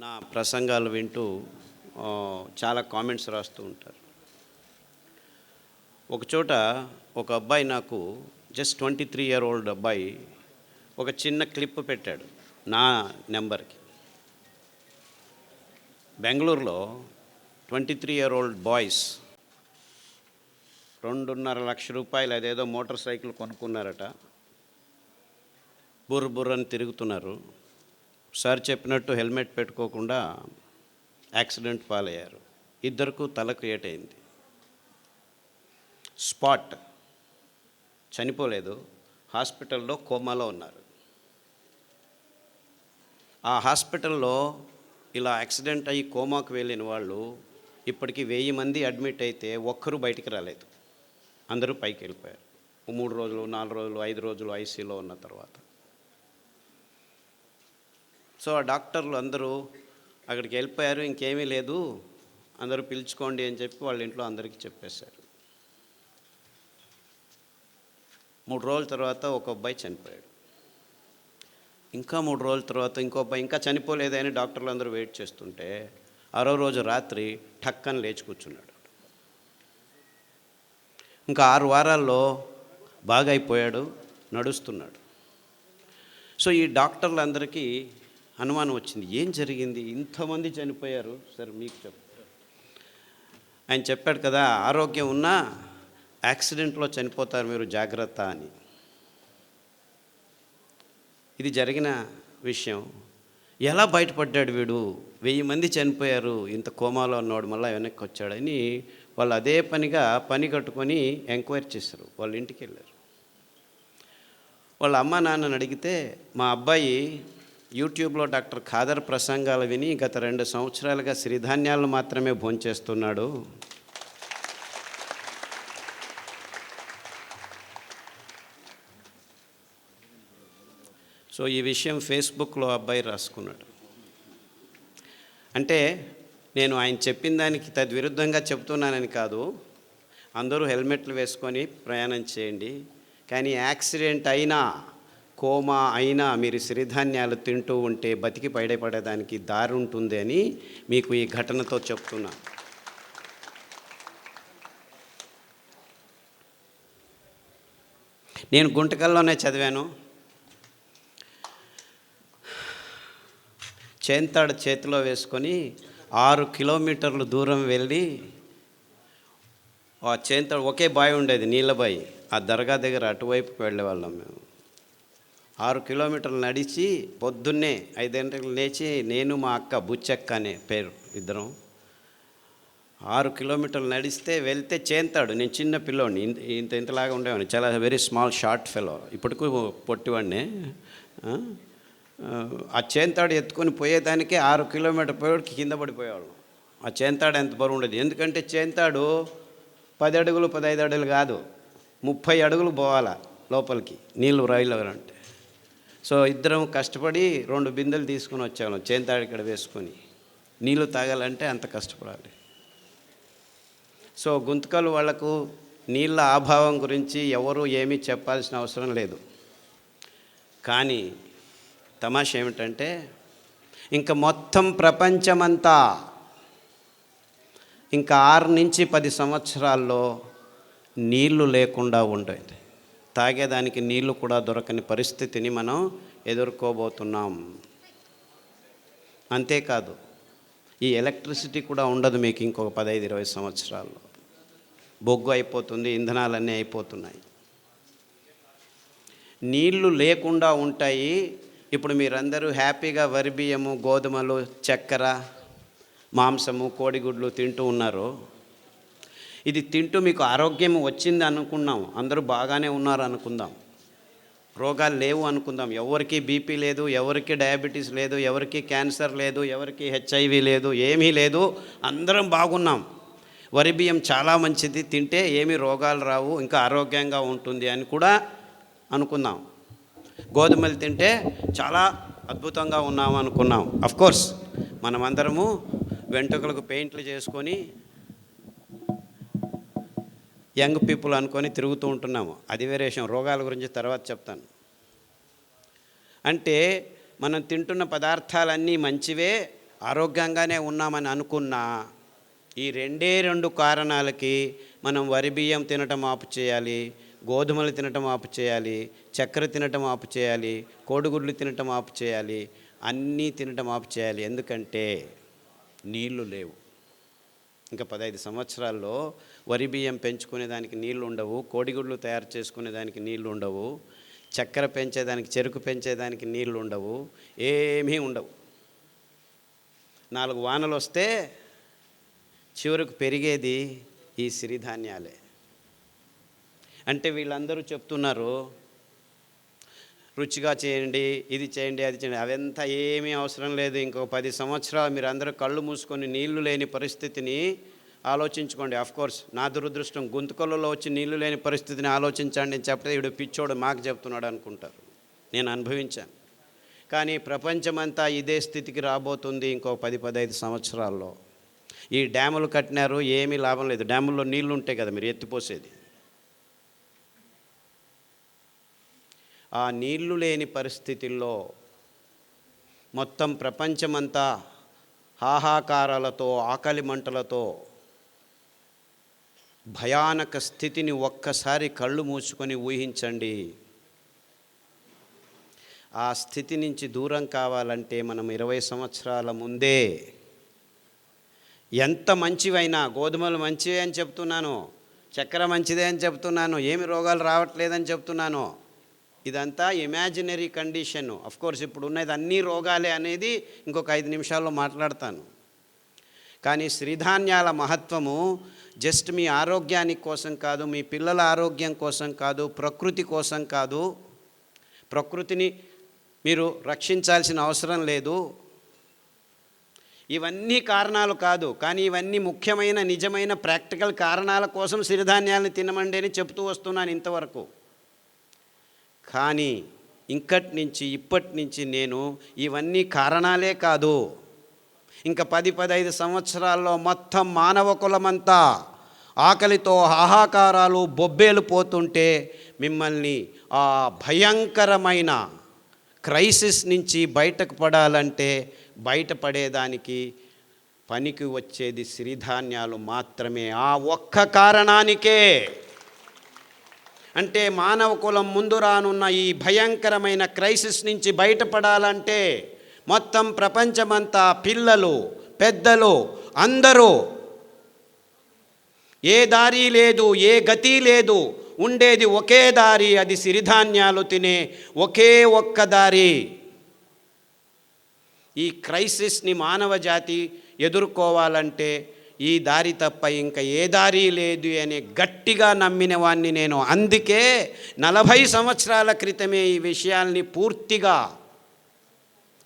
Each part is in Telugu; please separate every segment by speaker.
Speaker 1: నా ప్రసంగాలు వింటూ చాలా కామెంట్స్ రాస్తూ ఉంటారు. ఒకచోట ఒక అబ్బాయి నాకు just twenty three year old అబ్బాయి ఒక చిన్న క్లిప్ పెట్టాడు నా నెంబర్కి. బెంగళూరులో twenty three year old boys రెండున్నర లక్ష రూపాయలు అదేదో మోటార్ సైకిల్ కొనుక్కున్నారట. బుర్ర బుర్రని తిరుగుతున్నారు. సార్ చెప్పినట్టు హెల్మెట్ పెట్టుకోకుండా యాక్సిడెంట్ పాలయ్యారు. ఇద్దరకు తల క్రియేట్ అయింది. స్పాట్. చనిపోలేదు. హాస్పిటల్లో కోమాలో ఉన్నారు. ఆ హాస్పిటల్లో ఇలా యాక్సిడెంట్ అయ్యి కోమాకు వెళ్ళిన వాళ్ళు ఇప్పటికి వెయ్యి మంది అడ్మిట్ అయితే ఒక్కరూ బయటికి రాలేదు. అందరూ పైకి వెళ్ళిపోయారు మూడు రోజులు నాలుగు రోజులు ఐదు రోజులు ఐసీలో ఉన్న తర్వాత. సో ఆ డాక్టర్లు అందరూ అక్కడికి వెళ్ళిపోయారు ఇంకేమీ లేదు అందరూ పిలుచుకోండి అని చెప్పి వాళ్ళ ఇంట్లో అందరికీ చెప్పేశారు. మూడు రోజుల తర్వాత ఒక అబ్బాయి చనిపోయాడు. ఇంకా మూడు రోజుల తర్వాత ఇంకో అబ్బాయి ఇంకా చనిపోలేదని డాక్టర్లు అందరూ వెయిట్ చేస్తుంటే ఆరో రోజు రాత్రి ఠక్కని లేచి కూర్చున్నాడు. ఇంకా ఆరు వారాల్లో బాగా అయిపోయాడు నడుస్తున్నాడు. సో ఈ డాక్టర్లందరికీ అనుమానం వచ్చింది. ఏం జరిగింది? ఇంతమంది చనిపోయారు. సార్ మీకు చెప్పు ఆయన చెప్పాడు కదా ఆరోగ్యం ఉన్నా యాక్సిడెంట్లో చనిపోతారు మీరు జాగ్రత్త అని. ఇది జరిగిన విషయం. ఎలా బయటపడ్డాడు వీడు? వెయ్యి మంది చనిపోయారు. ఇంత కోమాలో ఉన్నవాడు మళ్ళీ వెనక్కి వచ్చాడని వాళ్ళు అదే పనిగా పని కట్టుకొని ఎంక్వైరీ చేశారు. వాళ్ళ ఇంటికి వెళ్ళారు. వాళ్ళ అమ్మ నాన్నని అడిగితే మా అబ్బాయి యూట్యూబ్లో డాక్టర్ ఖాదర్ ప్రసంగాలు విని గత రెండు సంవత్సరాలుగా సిరిధాన్యాలను మాత్రమే భోంచేస్తున్నాడు. సో ఈ విషయం ఫేస్బుక్లో అబ్బాయి రాసుకున్నాడు. అంటే నేను ఆయన చెప్పిన దానికి తద్విరుద్ధంగా చెప్తున్నానని కాదు. అందరూ హెల్మెట్లు వేసుకొని ప్రయాణం చేయండి. కానీ యాక్సిడెంట్ అయినా కోమా అయినా మీరు సిరిధాన్యాలు తింటూ ఉంటే బతికి బయటపడేదానికి దారి ఉంటుంది అని మీకు ఈ ఘటనతో చెప్తున్నా. నేను గుంటకల్లోనే చదివాను. చేంతాడు చేతిలో వేసుకొని ఆరు కిలోమీటర్లు దూరం వెళ్ళి ఆ చేంతాడు ఒకే బావి ఉండేది నీళ్ళ బావి ఆ దర్గా దగ్గర అటువైపుకి వెళ్ళేవాళ్ళం మేము. ఆరు కిలోమీటర్లు నడిచి పొద్దున్నే ఐదింటికి లేచి నేను మా అక్క బుచ్చక్క అనే పేరు ఇద్దరం ఆరు కిలోమీటర్లు నడిస్తే వెళ్తే చేంతాడు. నేను చిన్న పిల్లోడిని. ఇంత ఇంత ఇంతలాగా ఉండేవాడిని. చాలా వెరీ స్మాల్ షార్ట్ ఫెలో ఇప్పటికూ పొట్టివాడినే. ఆ? చేంతాడు ఎత్తుకొని పోయేదానికి ఆరు కిలోమీటర్ పోయేవాడికి కింద పడిపోయేవాళ్ళం. ఆ చేంతాడు ఎంత బరువు ఉండేది? ఎందుకంటే చేంతాడు పది అడుగులు పదహైదు అడుగులు కాదు. ముప్పై అడుగులు పోవాలా లోపలికి నీళ్ళు రైలు అంటే. సో ఇద్దరం కష్టపడి రెండు బిందెలు తీసుకుని వచ్చాను చేంతాడు ఇక్కడ వేసుకొని. నీళ్ళు తాగాలంటే అంత కష్టపడాలి. సో గుంతకలు వాళ్ళకు నీళ్ళ అభావం గురించి ఎవరు ఏమీ చెప్పాల్సిన అవసరం లేదు. కానీ తమాష ఏమిటంటే ఇంకా మొత్తం ప్రపంచమంతా ఇంకా ఆరు నుంచి పది సంవత్సరాల్లో నీళ్ళు లేకుండా ఉండేది. తాగేదానికి నీళ్ళు కూడా దొరకని పరిస్థితిని మనం ఎదుర్కోబోతున్నాం. అంతేకాదు ఈ ఎలక్ట్రిసిటీ కూడా ఉండదు మీకు ఇంకొక పదహైదు ఇరవై సంవత్సరాల్లో. బొగ్గు అయిపోతుంది ఇంధనాలన్నీ అయిపోతున్నాయి. నీళ్ళు లేకుండా ఉంటాయి. ఇప్పుడు మీరందరూ హ్యాపీగా వరి బియ్యము గోధుమలు చక్కెర మాంసము కోడిగుడ్లు తింటూ ఉన్నారు. ఇది తింటూ మీకు ఆరోగ్యం వచ్చింది అనుకున్నాం. అందరూ బాగానే ఉన్నారు అనుకుందాం. రోగాలు లేవు అనుకుందాం. ఎవరికి బీపీ లేదు ఎవరికి డయాబెటీస్ లేదు ఎవరికి క్యాన్సర్ లేదు ఎవరికి హెచ్ఐవి లేదు ఏమీ లేదు. అందరం బాగున్నాం. వరి బియ్యం చాలా మంచిది. తింటే ఏమి రోగాలు రావు ఇంకా ఆరోగ్యంగా ఉంటుంది అని కూడా అనుకుందాం. గోధుమలు తింటే చాలా అద్భుతంగా ఉన్నాం అనుకున్నాం. అఫ్కోర్స్ మనమందరము వెంట్రుకలకు పెయింట్లు చేసుకొని యంగ్ పీపుల్ అనుకొని తిరుగుతూ ఉంటున్నాము. అది వేరే విషయం. రోగాల గురించి తర్వాత చెప్తాను. అంటే మనం తింటున్న పదార్థాలన్నీ మంచివే ఆరోగ్యంగానే ఉన్నామని అనుకున్నా ఈ రెండే రెండు కారణాలకి మనం వరి బియ్యం తినటం ఆపు చేయాలి గోధుమలు తినటం ఆపు చేయాలి చక్కెర తినటం ఆపు చేయాలి కోడిగుడ్లు తినటం ఆపు చేయాలి అన్నీ తినటం ఆపు చేయాలి. ఎందుకంటే నీళ్ళు లేవు. ఇంకా పదహైదు సంవత్సరాల్లో వరి బియ్యం పెంచుకునేదానికి నీళ్ళు ఉండవు కోడిగుడ్లు తయారు చేసుకునేదానికి నీళ్ళు ఉండవు చక్కెర పెంచేదానికి చెరుకు పెంచేదానికి నీళ్ళు ఉండవు ఏమీ ఉండవు. నాలుగు వానలు వస్తే చివరకు పెరిగేది ఈ సిరిధాన్యాలే. అంటే వీళ్ళందరూ చెప్తున్నారు రుచిగా చేయండి ఇది చేయండి అది చేయండి. అవంతా ఏమీ అవసరం లేదు. ఇంకో పది సంవత్సరాలు మీరు అందరూ కళ్ళు మూసుకొని నీళ్ళు లేని పరిస్థితిని ఆలోచించుకోండి. కోర్స్ నా దురదృష్టం గొంతుకొల్లలో వచ్చి నీళ్ళు లేని పరిస్థితిని ఆలోచించండి అని చెప్తే వీడు పిచ్చోడు మాకు చెప్తున్నాడు అనుకుంటారు. నేను అనుభవించాను. కానీ ప్రపంచమంతా ఇదే స్థితికి రాబోతుంది ఇంకో పది పదహైదు సంవత్సరాల్లో. ఈ డ్యాములు కట్టినారు ఏమీ లాభం లేదు. డ్యాముల్లో నీళ్ళు ఉంటాయి కదా మీరు ఎత్తిపోసేది. ఆ నీళ్ళు లేని పరిస్థితుల్లో మొత్తం ప్రపంచమంతా హాహాకారాలతో ఆకలి మంటలతో భయానక స్థితిని ఒక్కసారి కళ్ళు మూసుకొని ఊహించండి. ఆ స్థితి నుంచి దూరం కావాలంటే మనం ఇరవై సంవత్సరాల ముందే ఎంత మంచివైనా గోధుమలు మంచివే అని చెప్తున్నాను చక్కెర మంచిదే అని చెప్తున్నాను ఏమి రోగాలు రావట్లేదని చెప్తున్నాను ఇదంతా ఇమాజినరీ కండిషన్ అఫ్ కోర్స్ ఇప్పుడు ఉన్నది అన్ని రోగాలే అనేది ఇంకొక ఐదు నిమిషాల్లో మాట్లాడతాను. కానీ శ్రీధాన్యాల మహత్వము జస్ట్ మీ ఆరోగ్యానికి కోసం కాదు మీ పిల్లల ఆరోగ్యం కోసం కాదు ప్రకృతి కోసం కాదు. ప్రకృతిని మీరు రక్షించాల్సిన అవసరం లేదు. ఇవన్నీ కారణాలు కాదు. కానీ ఇవన్నీ ముఖ్యమైన నిజమైన ప్రాక్టికల్ కారణాల కోసం సిరిధాన్యాలను తినమండి అని చెప్తూ వస్తున్నాను ఇంతవరకు. కానీ ఇంకటి నుంచి ఇప్పటి నుంచి నేను ఇవన్నీ కారణాలే కాదు. ఇంకా పది పదహైదు సంవత్సరాల్లో మొత్తం మానవ కులమంతా ఆకలితో హాహాకారాలు బొబ్బేలు పోతుంటే మిమ్మల్ని ఆ భయంకరమైన క్రైసిస్ నుంచి బయటకు పడాలంటే బయటపడేదానికి పనికి వచ్చేది సిరిధాన్యాలు మాత్రమే. ఆ ఒక్క కారణానికే. అంటే మానవ కులం ముందు రానున్న ఈ భయంకరమైన క్రైసిస్ నుంచి బయటపడాలంటే మొత్తం ప్రపంచమంతా పిల్లలు పెద్దలు అందరూ ఏ దారి లేదు ఏ గతి లేదు. ఉండేది ఒకే దారి అది సిరిధాన్యాలు తినే ఒకే ఒక్క దారి. ఈ క్రైసిస్ని మానవ జాతి ఎదుర్కోవాలంటే ఈ దారి తప్ప ఇంకా ఏ దారి లేదు అని గట్టిగా నమ్మిన వాణ్ణి నేను. అందుకే నలభై సంవత్సరాల క్రితమే ఈ విషయాల్ని పూర్తిగా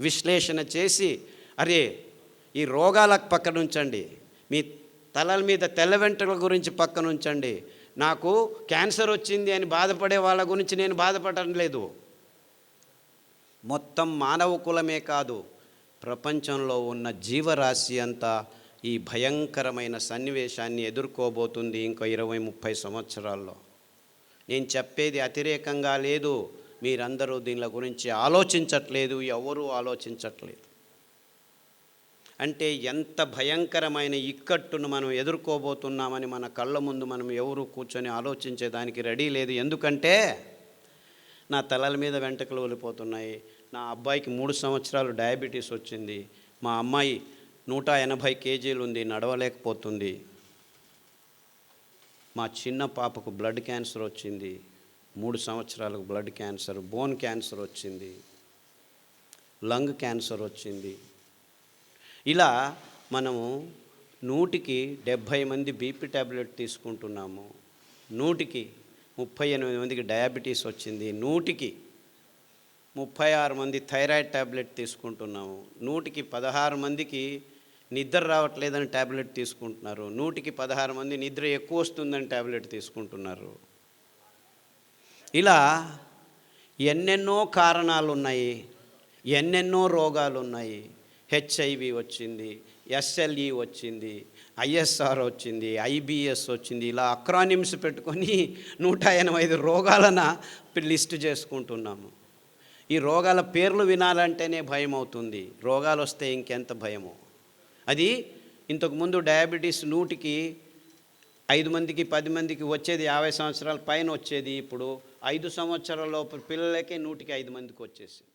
Speaker 1: విశ్లేషణ చేసి అరే ఈ రోగాలకు పక్కన ఉంచండి. మీ తలల మీద తెల్ల వెంట్రుల గురించి పక్కన ఉంచండి. నాకు క్యాన్సర్ వచ్చింది అని బాధపడే వాళ్ళ గురించి నేను బాధపడటం లేదు. మొత్తం మానవ కులమే కాదు ప్రపంచంలో ఉన్న జీవరాశి అంతా ఈ భయంకరమైన సన్నివేశాన్ని ఎదుర్కోబోతుంది ఇంకా ఇరవై ముప్పై సంవత్సరాల్లో. నేను చెప్పేది అతిరేకంగా లేదు మీరందరూ దీని గురించి ఆలోచించట్లేదు ఎవరూ ఆలోచించట్లేదు. అంటే ఎంత భయంకరమైన ఇక్కట్టును మనం ఎదుర్కోబోతున్నామని మన కళ్ళ ముందు మనం ఎవరు కూర్చొని ఆలోచించేదానికి రెడీ లేదు. ఎందుకంటే నా తలల మీద వెంటకలు వెళ్ళిపోతున్నాయి నా అబ్బాయికి మూడు సంవత్సరాలు డయాబెటీస్ వచ్చింది. మా అమ్మాయి నూట ఎనభై కేజీలు ఉంది నడవలేకపోతుంది. మా చిన్న పాపకు బ్లడ్ క్యాన్సర్ వచ్చింది మూడు సంవత్సరాలకు బ్లడ్ క్యాన్సర్ బోన్ క్యాన్సర్ వచ్చింది లంగ్ క్యాన్సర్ వచ్చింది. ఇలా మనము నూటికి డెబ్భై మంది బీపీ ట్యాబ్లెట్ తీసుకుంటున్నాము. నూటికి ముప్పై ఎనిమిది మందికి డయాబెటీస్ వచ్చింది. నూటికి ముప్పై ఆరు మంది థైరాయిడ్ ట్యాబ్లెట్ తీసుకుంటున్నాము. నూటికి పదహారు మందికి నిద్ర రావట్లేదని ట్యాబ్లెట్ తీసుకుంటున్నారు. నూటికి పదహారు మంది నిద్ర ఎక్కువ వస్తుందని ట్యాబ్లెట్ తీసుకుంటున్నారు. ఇలా ఎన్నెన్నో కారణాలు ఉన్నాయి ఎన్నెన్నో రోగాలు ఉన్నాయి హెచ్ఐవి వచ్చింది ఎస్ఎల్ఈ వచ్చింది ఐఎస్ఆర్ వచ్చింది ఐబిఎస్ వచ్చింది. ఇలా అక్రానిమ్స్ పెట్టుకొని నూట ఎనభై ఐదు రోగాలన లిస్ట్ చేసుకుంటున్నాము. ఈ రోగాల పేర్లు వినాలంటేనే భయం అవుతుంది రోగాలు వస్తే ఇంకెంత భయమో. అది ఇంతకుముందు డయాబెటీస్ నూటికి ఐదు మందికి పది మందికి వచ్చేది యాభై సంవత్సరాల పైన వచ్చేది. ఇప్పుడు ఐదు సంవత్సరాల లోపు పిల్లలకే నూటికి ఐదు మందికి వచ్చేసింది.